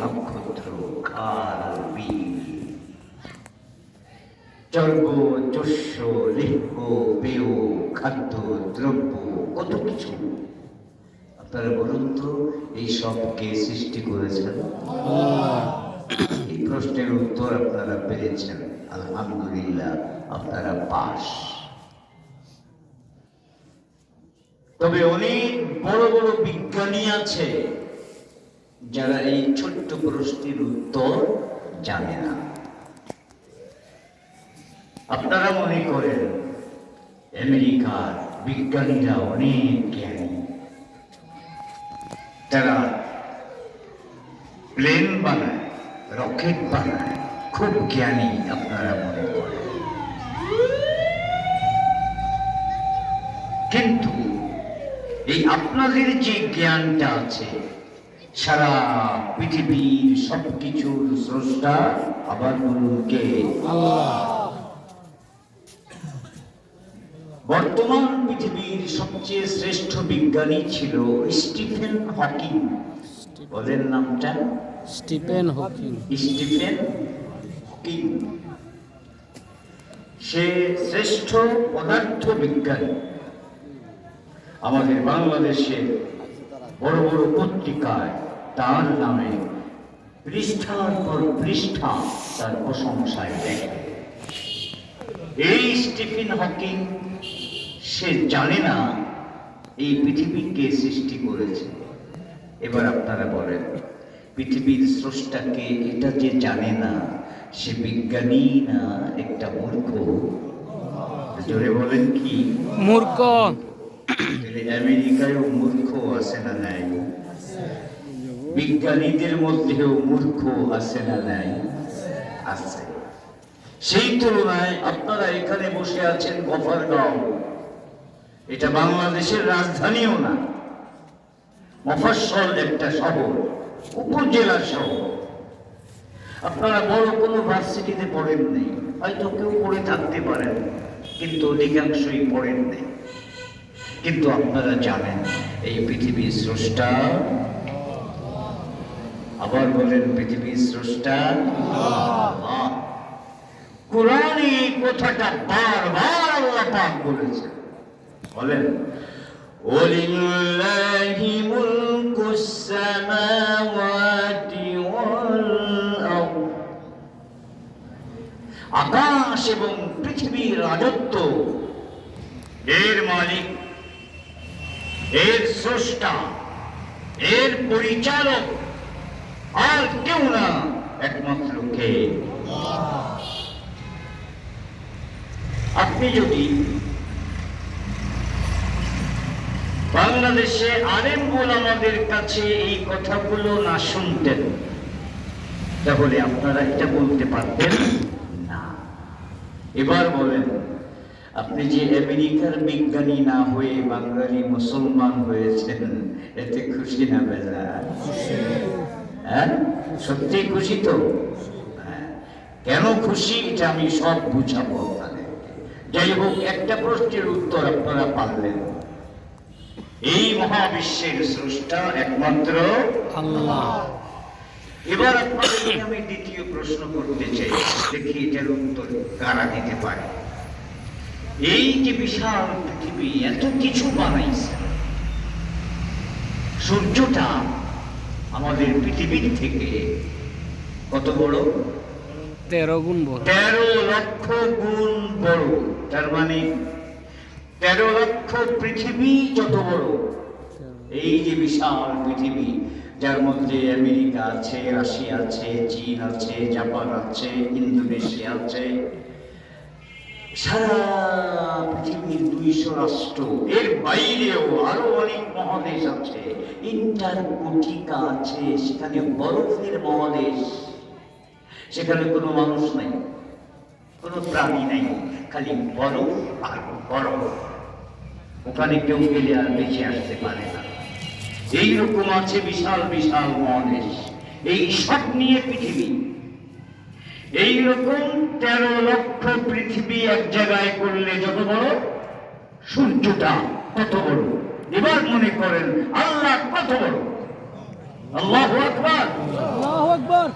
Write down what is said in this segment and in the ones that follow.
নক্ষত্র চর্ব চস্য লিঙ্গ পেয় খাদ্য দ্রব্য, কত কিছু। আপনারা বলুন তো, এই সব কে সৃষ্টি করেছেন? এই প্রশ্নের উত্তর আপনারা পেয়েছেন। আলহামদুলিল্লাহ, আপনারা পাস। তবে অনেক বড় বড় বিজ্ঞানী আছে যারা এই ছোট্ট প্রশ্নের উত্তর জানে না। আপনারা মনে করেন, আমেরিকার বিজ্ঞানীরা অনেক জ্ঞানী। তারা প্লেন বানায়, রকেট বানায়, খুব জ্ঞানী আপনারা মনে করেন। কিন্তু এই আপনাদের যে জ্ঞানটা আছে সারা পৃথিবীর সবকিছুর স্রষ্টা আবার বলুন কে বর্তমান পৃথিবীর সবচেয়ে শ্রেষ্ঠ বিজ্ঞানী ছিল স্টিফেন হকিং। ওদের নামটা? Stephen Hawking. Stephen Hawking. সে শ্রেষ্ঠ পদার্থ বিজ্ঞানী। আমাদের বাংলাদেশের বড় বড় পত্রিকায় তার নামে পৃষ্ঠার পর পৃষ্ঠা তার প্রশংসায় লেখে এই স্টিফেন হকিং সে জানে না এই পৃথিবীকে সৃষ্টি করেছে। এবার আপনারা বলেন পৃথিবীর স্রষ্টাকে এটা যে জানে না সে বিজ্ঞানী না একটা মূর্খ? জোরে বলেন কি? মূর্খ। আমেরিকায়ও মূর্খ আছে না বিজ্ঞানীদের মধ্যেও মূর্খ আছে না নাই? আছে। সেই তুলনায় আপনারা এখানে বসে আছেন গফরগাঁও এটা বাংলাদেশের রাজধানীও না। মফস্বল একটা শহর, উপজেলা শহর। আপনারা বড় কোনো ভার্সিটিতে পড়েন নেই। হয়তো কেউ পড়ে থাকতে পারেন, কিন্তু অধিকাংশই পড়েন নেই। কিন্তু আপনারা জানেন, এই পৃথিবীর স্রষ্টা আবার বলেন পৃথিবীর স্রষ্টা আল্লাহ। কোরআনে এই কথাটা বারবার আল্লাহ পাক বলেছেন বলেন ولله ملك السماوات والأرض আকাশ এবং পৃথিবীর রাজত্ব এর মালিক এর স্রষ্টা এর পরিচালক আর কেউ না, একমাত্র কে? আপনি যদি বাংলাদেশে আলেম আমাদের কাছে এই কথাগুলো না শুনতেন, তাহলে আপনারা এটা বলতে পারতেন না। এবার বলেন, আপনি যে আমেরিকার বিজ্ঞানী না হয়ে বাঙালি মুসলমান হয়েছেন, এতে খুশি না বেলা হ্যাঁ? সত্যি খুশি তো? হ্যাঁ। কেন খুশি? এটা আমি সব বুঝাবো আপনাদেরকে। যাই হোক একটা প্রশ্নের উত্তর আপনারা পারলেন। এই মহাবিশ্বের স্রষ্টা একমাত্র আল্লাহ। এবার আপনাদেরকে আমি দ্বিতীয় প্রশ্ন করতে চাই। দেখি এটার উত্তর কারা দিতে পারে। এই যে বিশাল পৃথিবী এত কিছু বানাইছে। সূর্যটা আমাদের পৃথিবীর থেকে কত বড়? তেরো গুণ বড়। তেরো লক্ষ গুণ বড়। তার মানে তেরো লক্ষ পৃথিবী যত বড়। এই যে বিশাল পৃথিবী যার মধ্যে আমেরিকা আছে রাশিয়া আছে চীন আছে জাপান আছে ইন্দোনেশিয়া আছে সারা পৃথিবীর দুইশো রাষ্ট্র, এর বাইরেও আরও অনেক মহাদেশ আছে। ইন্টারকোটিকা আছে, সেখানে বরফের মহাদেশ। সেখানে কোনো মানুষ নাই, কোনো প্রাণী নাই, খালি বরফ আর বরফ। ওখানে কেউ গেলে আর বেঁচে আসতে পারে না। এইরকম আছে বিশাল বিশাল মহাদেশ। এই সব নিয়ে পৃথিবী। এইরকম তেরো লক্ষ পৃথিবী এক জায়গায় করলে যত বড়? সূর্যটা কত বড়? এবার মনে করেন আল্লাহ কত বড়? আল্লাহ আকবার। আল্লাহু আকবর।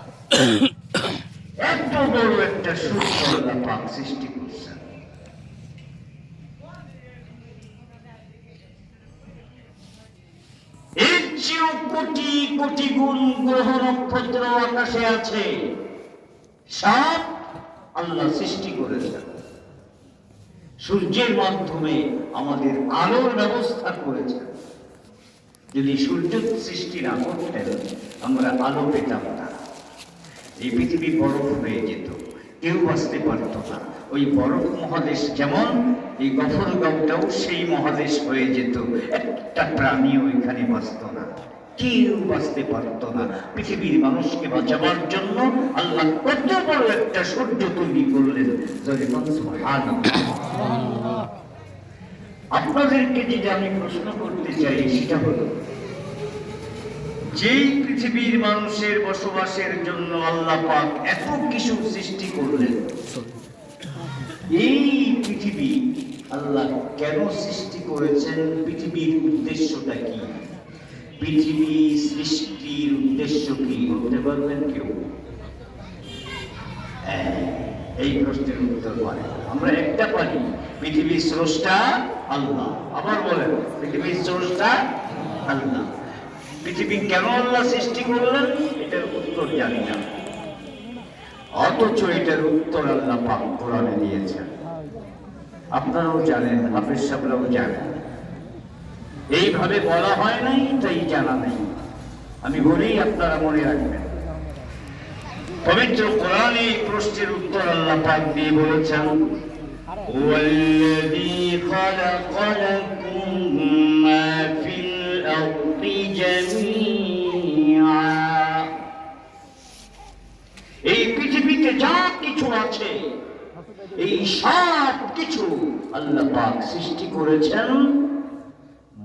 এত বড় একটা সূর্য আল্লাহ পাক সৃষ্টি করছেন। এর চেয়েও কোটি কোটি গুণ গ্রহ নক্ষত্র আকাশে আছে। আল্লাহ সৃষ্টি করেছেন। সূর্যের মাধ্যমে আমাদের আলোর ব্যবস্থা করেছেন। যদি সূর্য সৃষ্টি না করতেন, আমরা আলো পেতাম না। এই পৃথিবী বরফ হয়ে যেত, কেউ বাঁচতে পারত না। ওই বরফ মহাদেশ যেমন, এই গফরগাঁওটাও সেই মহাদেশ হয়ে যেত। একটা প্রাণীও এখানে বাঁচত না। কেউ বাঁচতে পারত না। পৃথিবীর মানুষকে বাঁচাবার জন্য আল্লাহ কত বড় একটা সূর্য তৈরি করলেন আপনাদেরকে যেটা আমি প্রশ্ন করতে চাই, সেটা হলো, যেই পৃথিবীর মানুষের বসবাসের জন্য আল্লাহ পাক এত কিছু সৃষ্টি করলেন, এই পৃথিবী আল্লাহ কেন সৃষ্টি করেছেন? পৃথিবীর উদ্দেশ্যটা কি? পৃথিবী সৃষ্টির উদ্দেশ্য কি বলতে পারবেন কেউ? হ্যাঁ, এই প্রশ্নের উত্তর পারে। আমরা একটা পারি পৃথিবীর স্রষ্টা আল্লাহ। আবার বলেন পৃথিবীর স্রষ্টা আল্লাহ। পৃথিবী কেন আল্লাহ সৃষ্টি করলেন? এটার উত্তর জানি না। অথচ এটার উত্তর আল্লাহ পাক কোরআনে দিয়েছেন। আপনারাও জানেন হাফিজ সাহেবরাও জানেন। এইভাবে বলা হয় নাই তাই জানা নেই আমি বলেই আপনারা মনে রাখবেন পবিত্র কোরআনে এই প্রশ্নের উত্তর আল্লাহ পাক দিয়ে বলেছেন والذي خلق لكم ما في الأرض جميعا এই পৃথিবীতে যা কিছু আছে এই সব কিছু আল্লাহ পাক সৃষ্টি করেছেন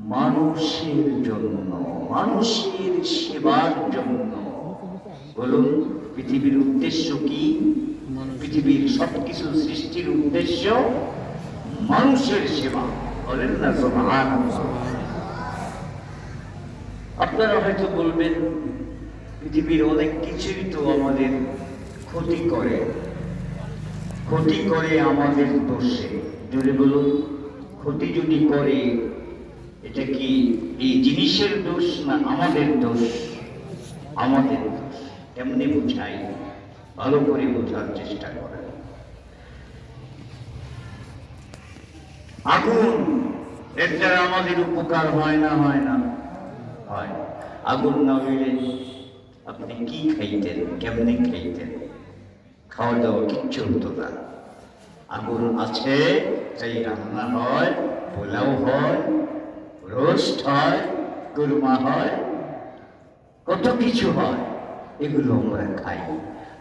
মানুষের জন্য, মানুষের সেবার জন্য। বলুন, পৃথিবীর উদ্দেশ্য কি? পৃথিবীর সবকিছু সৃষ্টির উদ্দেশ্য মানুষের সেবা। বলেন না, সুবহানাল্লাহ। আপনারা হয়তো বলবেন, পৃথিবীর অনেক কিছুই তো আমাদের ক্ষতি করে। ক্ষতি করে আমাদের দোষে। যদি বলুন, ক্ষতি যদি করে এটা কি এই জিনিসের দোষ না আমাদের দোষ? আমাদের দোষ। এমনি বুঝাই, ভালো করে বোঝার চেষ্টা করেন। আগুন, এর দ্বারা আমাদের উপকার হয় না হয় না? হয়। আগুন না হইলে আপনি কি খাইতেন, কেমনে খাইতেন? খাওয়া দাওয়া কিচ্ছু হতো না। আগুন আছে, তাই রান্না হয়, পোলাও হয় রোস্ট হয় কুরমা হয়, কত কিছু হয়, এগুলো আমরা খাই।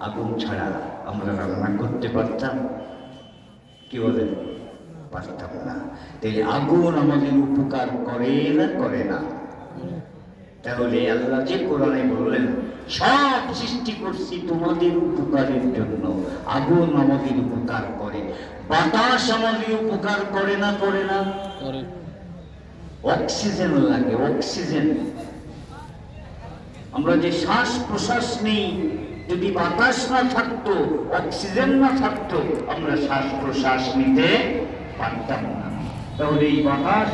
আগুন ছাড়া আমরা রান্না করতে পারতাম কি বলেন? পারতাম না। তাই আগুন আমাদের উপকার করে না করে না। তাহলে আল্লাহ যে কোরআনে বললেন, সব সৃষ্টি করছি তোমাদের উপকারের জন্য। আগুন আমাদের উপকার করে, বাতাস আমাদের উপকার করে না করে না? করে। অক্সিজেন লাগে, অক্সিজেন। আমরা যে শ্বাস প্রশ্বাস নেই, যদি বাতাস না থাকতো, অক্সিজেন না থাকতো, আমরা শ্বাস প্রশ্বাস নিতে পারতাম না। তাহলে এই বাতাস